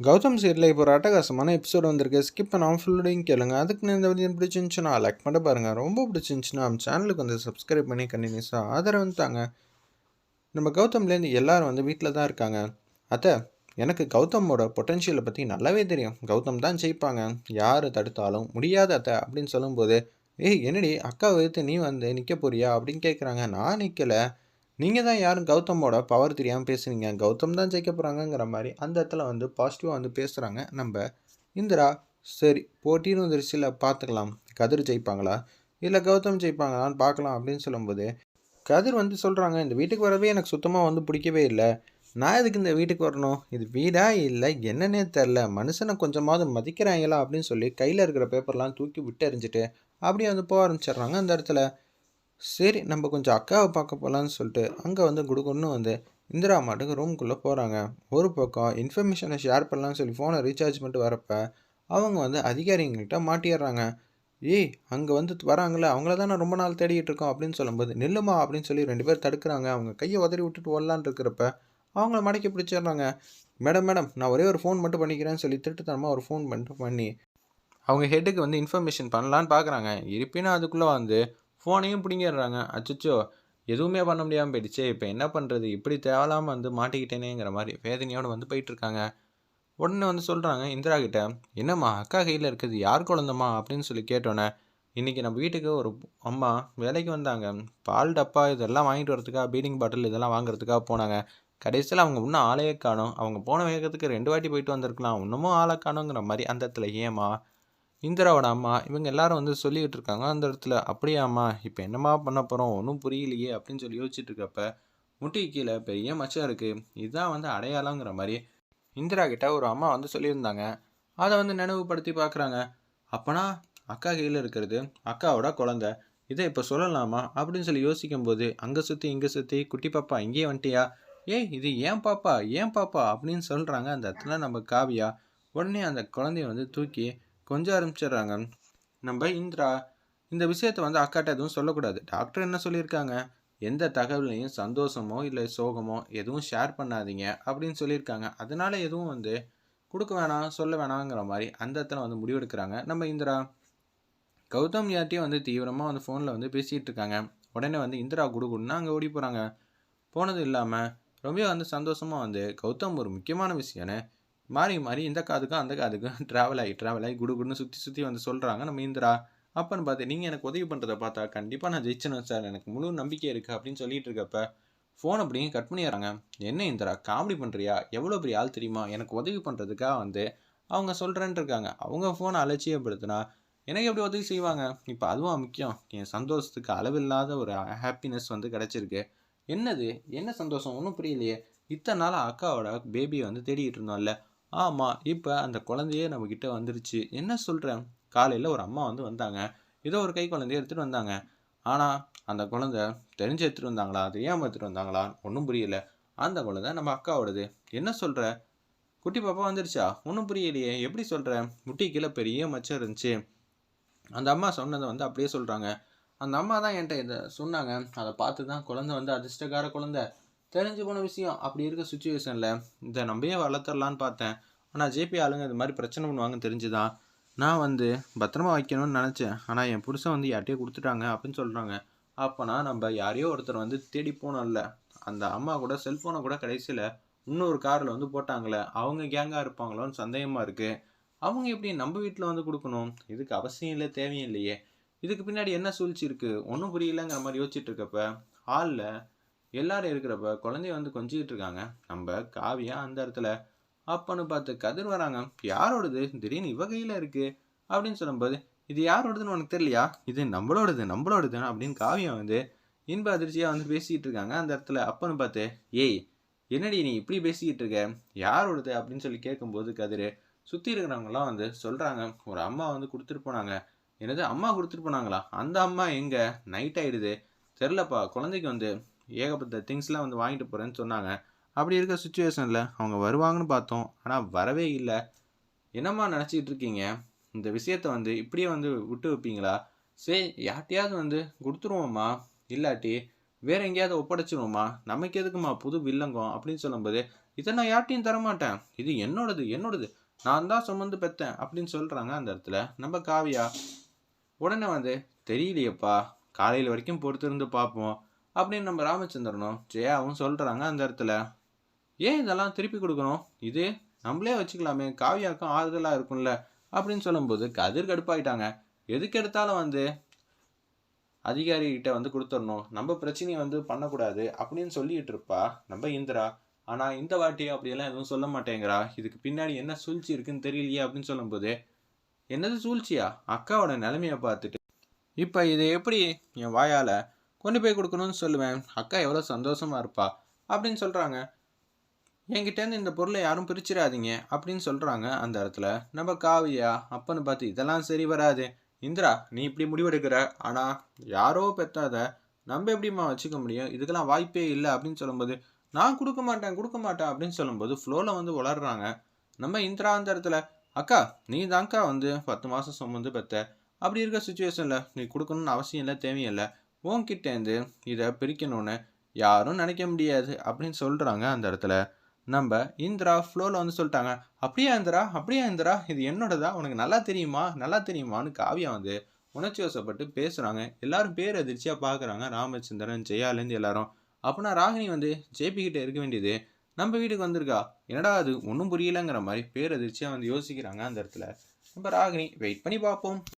கௌதம் சீரியலில் இப்போ ஒரு அட்டகாசமான எபிசோடு வந்திருக்கு. ஸ்கிப் பண்ணாமல் ஃபுல்லோடையும் கேளுங்க. அதுக்கு இந்த வீடியோ பிடிச்சிருந்துச்சுன்னா லைக் பண்ண பாருங்கள் ரொம்ப பிடிச்சிருந்துச்சுன்னா நம்ம சேனலுக்கு வந்து சப்ஸ்கிரைப் பண்ணி கண்டினியூஸாக ஆதரவு வந்துட்டாங்க நம்ம கௌதம்லேருந்து எல்லோரும் வந்து வீட்டில் தான் இருக்காங்க. அத்தை எனக்கு கௌதமோட பொட்டென்ஷியலை பற்றி நல்லாவே தெரியும். கௌதம் தான் ஜெயிப்பாங்க. யார் தடுத்தாலும் முடியாத அத்தை அப்படின்னு சொல்லும்போது ஏய் என்னடி அக்கா வைத்து நீ வந்து நிற்க போறியா? அப்படின்னு கேட்குறாங்க நான் நிற்கலை நீங்கள் தான் யாரும் கௌதமோட பவர் தெரியாமல் பேசுனீங்க? கௌதம் தான் ஜெயிக்க போகிறாங்கங்கிற மாதிரி அந்த இடத்துல வந்து பாசிட்டிவாக வந்து பேசுகிறாங்க நம்ம இந்திரா சரி போட்டின்னு வந்துருச்சுல பார்த்துக்கலாம். கதிர் ஜெயிப்பாங்களா? இல்லை கௌதம் ஜெயிப்பாங்களான்னு பார்க்கலாம் அப்படின்னு சொல்லும்போது கதிர் வந்து சொல்கிறாங்க இந்த வீட்டுக்கு வரவே எனக்கு சுத்தமாக வந்து பிடிக்கவே இல்லை. நான் எதுக்கு இந்த வீட்டுக்கு வரணும்? இது வீடா இல்லை? என்னன்னே தெரில மனுஷனை கொஞ்சமாவது மதிக்கிறாங்களா அப்படின்னு சொல்லி கையில் இருக்கிற பேப்பர்லாம் தூக்கி விட்டு எறிஞ்சிட்டு அப்படியே வந்து போக ஆரம்பிச்சிடுறாங்க அந்த இடத்துல. சரி நம்ம கொஞ்சம் அக்காவை பார்க்க போகலான்னு சொல்லிட்டு அங்கே வந்து குடுகுன்னு வந்து இந்திரா மாட்டுக்கு ரூம்குள்ளே போகிறாங்க ஒரு பக்கம் இன்ஃபர்மேஷனை ஷேர் பண்ணலான்னு சொல்லி ஃபோனை ரீசார்ஜ் பண்ணிட்டு வரப்ப அவங்க வந்து அதிகாரிங்கள்கிட்ட மாட்டிடுறாங்க. ஏய் அங்கே வந்து வராங்களே அவங்கள தான் நான் ரொம்ப நாள் தேடிட்டு இருக்கோம் அப்படின்னு சொல்லும்போது நில்லுமா அப்படின்னு சொல்லி ரெண்டு பேர் தடுக்கிறாங்க. அவங்க கையை உதறி விட்டுட்டு வரலான்னு இருக்கிறப்ப அவங்கள மடக்கி பிடிச்சிடுறாங்க. மேடம் மேடம் நான் ஒரே ஒரு ஃபோன் மட்டும் பண்ணிக்கிறேன்னு சொல்லி திருட்டுத்தனமாக ஒரு ஃபோன் பண்ணிட்டு பண்ணி அவங்க ஹெட்டுக்கு வந்து இன்ஃபர்மேஷன் பண்ணலான்னு பார்க்குறாங்க இருப்பினும் அதுக்குள்ளே வந்து ஃபோனையும் பிடிங்கிடுறாங்க. அச்சச்சோ எதுவுமே பண்ண முடியாமல் போயிடுச்சு. இப்போ என்ன பண்ணுறது இப்படி தேவலாமல் வந்து மாட்டிக்கிட்டேனேங்கிற மாதிரி வேதனையோடு வந்து போயிட்டுருக்காங்க. உடனே வந்து சொல்கிறாங்க இந்திரா கிட்ட என்னம்மா அக்கா கையில் இருக்குது யார் குழந்தம்மா? அப்படின்னு சொல்லி கேட்டோன்னே இன்றைக்கி நம்ம வீட்டுக்கு ஒரு அம்மா வேலைக்கு வந்தாங்க. பால் டப்பா இதெல்லாம் வாங்கிட்டு வரதுக்காக பீடிங் பாட்டில் இதெல்லாம் வாங்குறதுக்காக போனாங்க. கடைசியில் அவங்க இன்னும் ஆளையே காணும். அவங்க போன வேகத்துக்கு ரெண்டு வாட்டி போயிட்டு வந்திருக்கலாம். இன்னமும் ஆளை காணுங்கிற மாதிரி அந்த இடத்துல ஏமா இந்திராவோட அம்மா இவங்க எல்லாரும் வந்து சொல்லிக்கிட்டு இருக்காங்க. அந்த இடத்துல அப்படியாம்மா இப்போ என்னம்மா பண்ண போகிறோம் ஒன்றும் புரியலையே அப்படின்னு சொல்லி யோசிச்சுட்டு இருக்கப்ப முட்டி கீழே பெரிய மச்சம் இருக்குது இதுதான் வந்து அடையாளங்கிற மாதிரி இந்திரா கிட்ட ஒரு அம்மா வந்து சொல்லியிருந்தாங்க. அதை வந்து நினைவுபடுத்தி பார்க்குறாங்க. அப்போனா அக்கா கையில் இருக்கிறது அக்காவோட குழந்த. இதை இப்போ சொல்லலாமா? அப்படின்னு சொல்லி யோசிக்கும் போது அங்கே சுற்றி இங்கே சுற்றி குட்டி பாப்பா இங்கேயே வந்துட்டியா? ஏய் இது ஏன் பாப்பா? ஏன் பாப்பா? அப்படின்னு சொல்கிறாங்க அந்த இடத்துல நம்ம காவியா. உடனே அந்த குழந்தைய வந்து தூக்கி கொஞ்சம் ஆரம்பிச்சிடுறாங்க. நம்ம இந்திரா இந்த விஷயத்த வந்து அக்காட்ட எதுவும் சொல்லக்கூடாது. டாக்டர் என்ன சொல்லியிருக்காங்க? எந்த தகவலையும் சந்தோஷமோ இல்லை சோகமோ எதுவும் ஷேர் பண்ணாதீங்க அப்படின்னு சொல்லியிருக்காங்க. அதனால எதுவும் வந்து கொடுக்க வேணாம் சொல்ல வேணாங்கிற மாதிரி அந்த இடத்துல வந்து முடிவெடுக்கிறாங்க. நம்ம இந்திரா கௌதம் யார்ட்டையும் வந்து தீவிரமாக வந்து ஃபோனில் வந்து பேசிகிட்டு இருக்காங்க. உடனே வந்து இந்திரா குடுகுடுன்னா அங்கே ஓடி போகிறாங்க போனது இல்லாமல் ரொம்ப வந்து சந்தோஷமாக வந்து கௌதம் ஒரு முக்கியமான விஷயம்னு மாறி மாறி இந்த காதுக்கும் அந்த காதுக்கும் ட்ராவல் ஆகி ட்ராவல் ஆகி குடு குடுன்னு சுற்றி சுற்றி வந்து சொல்கிறாங்க நம்ம இந்திரா அப்பன்னு பார்த்து நீங்கள் எனக்கு உதவி பண்ணுறதை பார்த்தா கண்டிப்பாக நான் ஜெயிச்சணும் சார். எனக்கு முழு நம்பிக்கை இருக்குது அப்படின்னு சொல்லிட்டு இருக்கப்ப ஃபோன் அப்படியே கட் பண்ணிடுறாங்க. என்ன இந்திரா காமெடி பண்ணுறியா எவ்வளோ பெரிய ஆள் தெரியுமா? எனக்கு உதவி பண்ணுறதுக்காக வந்து அவங்க சொல்கிறேன்ட்டு இருக்காங்க. அவங்க ஃபோனை அலட்சியப்படுத்தினா எனக்கு எப்படி உதவி செய்வாங்க? இப்போ அதுவும் முக்கியம். என் சந்தோஷத்துக்கு அளவில்லாத ஒரு ஹாப்பினஸ் வந்து கிடச்சிருக்கு. என்னது? என்ன சந்தோஷம்? ஒன்றும் புரியலையே. இத்தனை நாள் அக்காவோட பேபியை வந்து தேடிட்டு இருந்தோம்ல. ஆமாம் இப்போ அந்த குழந்தையே நம்மக்கிட்ட வந்துருச்சு. என்ன சொல்கிறேன் காலையில் ஒரு அம்மா வந்து வந்தாங்க. ஏதோ ஒரு கை குழந்தைய எடுத்துகிட்டு வந்தாங்க. ஆனால் அந்த குழந்தை தெரிஞ்சு எடுத்துகிட்டு வந்தாங்களா? தெரியாமல் எடுத்துகிட்டு வந்தாங்களா? ஒன்றும் புரியல. அந்த குழந்தை நம்ம அக்காவோடது. என்ன சொல்கிற குட்டி பாப்பா வந்துருச்சா? ஒன்றும் புரியலையே. எப்படி சொல்கிற முட்டி கீழே பெரிய மச்சம் இருந்துச்சு. அந்த அம்மா சொன்னதை வந்து அப்படியே சொல்கிறாங்க அந்த அம்மா தான் என்கிட்ட இதை சொன்னாங்க. அதை பார்த்து தான் குழந்தை வந்து அதிர்ஷ்டக்கார குழந்தை. தெரிஞ்சு போன விஷயம். அப்படி இருக்க சுச்சுவேஷனில் இதை நம்பியே வளர்த்துடலான்னு பார்த்தேன். ஆனால் ஜேபி ஆளுங்க இது மாதிரி பிரச்சனை பண்ணுவாங்கன்னு தெரிஞ்சுதான் நான் வந்து பத்திரமா வைக்கணும்னு நினச்சேன். ஆனால் என் புருஷன் வந்து யார்ட்டையே கொடுத்துட்டாங்க அப்படின்னு சொல்கிறாங்க அப்போனா நம்ம யாரையோ ஒருத்தர் வந்து தேடி போனோம்ல. அந்த அம்மா கூட செல்ஃபோனை கூட கடைசியில் இன்னொரு காரில் வந்து போட்டாங்களே அவங்க கேங்காக இருப்பாங்களோன்னு சந்தேகமாக இருக்குது அவங்க எப்படி நம்ம வீட்டில் வந்து கொடுக்கணும்? இதுக்கு அவசியம் இல்லை தேவையும் இல்லையே. இதுக்கு பின்னாடி என்ன சூழ்ச்சி இருக்குது ஒன்றும் புரியலங்கிற மாதிரி யோசிச்சுட்டு இருக்கப்ப ஹாலில் எல்லாரும் இருக்கிறப்ப குழந்தைய வந்து கொஞ்சிக்கிட்டு இருக்காங்க. நம்ம காவியா அந்த இடத்துல அப்பன்னு பார்த்து கதிர் வராங்க. யாரோடது? திடீர்னு இவ கையில் இருக்குது அப்படின்னு சொல்லும்போது இது யாரோடதுன்னு உனக்கு தெரியலையா? இது நம்மளோடது நம்மளோடது அப்படின்னு காவியம் வந்து இன்ப அதிர்ச்சியாக வந்து பேசிக்கிட்டு இருக்காங்க அந்த இடத்துல. அப்பன்னு பார்த்து ஏய் என்னடி நீ இப்படி பேசிக்கிட்டு இருக்க? யாரோடது? அப்படின்னு சொல்லி கேட்கும்போது கதிர் சுற்றி இருக்கிறவங்களாம் வந்து சொல்கிறாங்க ஒரு அம்மா வந்து கொடுத்துட்டு போனாங்க. என்னது? அம்மா கொடுத்துட்டு போனாங்களா? அந்த அம்மா எங்கே? நைட் ஆகிடுது தெரிலப்பா குழந்தைக்கு வந்து ஏகப்பட்ட திங்ஸ்லாம் வந்து வாங்கிட்டு போகிறேன்னு சொன்னாங்க. அப்படி இருக்க சுச்சுவேஷனில் அவங்க வருவாங்கன்னு பார்த்தோம். ஆனால் வரவே இல்லை. என்னம்மா நினச்சிக்கிட்டு இருக்கீங்க? இந்த விஷயத்த வந்து இப்படியே வந்து விட்டு வைப்பீங்களா? சரி யார்ட்டையாவது வந்து கொடுத்துருவோம்மா. இல்லாட்டி வேற எங்கேயாவது ஒப்படைச்சிருவோமா நமக்கு எதுக்குமா புது வில்லங்கம் அப்படின்னு சொல்லும்போது இதை நான் யார்ட்டையும் தரமாட்டேன். இது என்னோடது என்னோடது. நான் தான் சுமந்து பெற்றேன் அப்படின்னு சொல்கிறாங்க அந்த இடத்துல நம்ம காவியா. உடனே வந்து தெரியலையேப்பா. காலையில் வரைக்கும் பொறுத்திருந்து பார்ப்போம். அப்படின்னு நம்ம ராமச்சந்திரனும் ஜெயாவும் சொல்கிறாங்க அந்த இடத்துல. ஏன் இதெல்லாம் திருப்பி கொடுக்கணும்? இது நம்மளே வச்சுக்கலாமே காவியாக்கும் ஆறுதலாக இருக்கும்ல அப்படின்னு சொல்லும்போது கதிர் கடுப்பாயிட்டாங்க. எதுக்கு எடுத்தாலும் வந்து அதிகாரிகிட்ட வந்து கொடுத்துடணும். நம்ம பிரச்சனையை வந்து பண்ணக்கூடாது அப்படின்னு சொல்லிட்டு இருப்பா நம்ம இந்திரா. ஆனால் இந்த வாட்டி அப்படியெல்லாம் எதுவும் சொல்ல மாட்டேங்கிறா. இதுக்கு பின்னாடி என்ன சூழ்ச்சி இருக்குன்னு தெரியலையே அப்படின்னு சொல்லும்போது என்னது சூழ்ச்சியா? அக்காவோட நிலைமையை பார்த்துட்டு. இப்போ இதை எப்படி என் வாயால் கொண்டு போய் கொடுக்கணும்னு சொல்லுவேன். அக்கா எவ்வளோ சந்தோஷமாக இருப்பா. அப்படின்னு சொல்கிறாங்க என்கிட்டேருந்து இந்த பொருளை யாரும் பிரிச்சிடாதீங்க அப்படின்னு சொல்கிறாங்க அந்த இடத்துல. நம்ம காவியா அப்பன்னு பார்த்து இதெல்லாம் சரி வராது. இந்திரா நீ இப்படி முடிவெடுக்கிற. ஆனால் யாரோ பெத்தாத நம்ம எப்படிம்மா வச்சுக்க முடியும்? இதுக்கெல்லாம் வாய்ப்பே இல்லை. அப்படின்னு சொல்லும்போது நான் கொடுக்க மாட்டேன் கொடுக்க மாட்டேன். அப்படின்னு சொல்லும்போது ஃப்ளோவில் வந்து வளர்கிறாங்க நம்ம இந்திரா அந்த இடத்துல அக்கா நீ தான்க்கா வந்து பத்து மாதம் சுமந்து பெத்த. அப்படி இருக்க சுச்சுவேஷனில் நீ கொடுக்கணும்னு அவசியம் இல்லை தேவையில்லை. உன்கிட்டேருந்து இதை பிரிக்கணும்னு யாரும் நினைக்க முடியாது அப்படின்னு சொல்கிறாங்க அந்த இடத்துல. நம்ம இந்திரா ஃப்ளோவில் வந்து சொல்லிட்டாங்க. அப்படியா இந்திரா? அப்படியா இந்திரா? இது என்னோடதா? உனக்கு நல்லா தெரியுமா? நல்லா தெரியுமான்னு காவியா வந்து உணர்ச்சி வசப்பட்டு பேசுகிறாங்க எல்லாரும் பேர் அதிர்ச்சியாக பார்க்குறாங்க ராமச்சந்திரன் ஜெயாலேருந்து எல்லாரும். அப்படின்னா ராகினி வந்து ஜேபிக்கிட்ட இருக்க வேண்டியது. நம்ம வீட்டுக்கு வந்திருக்கா? என்னடா அது? ஒன்றும் புரியலங்கிற மாதிரி பேர் அதிர்ச்சியாக வந்து யோசிக்கிறாங்க அந்த இடத்துல. நம்ம ராகினி வெயிட் பண்ணி பார்ப்போம்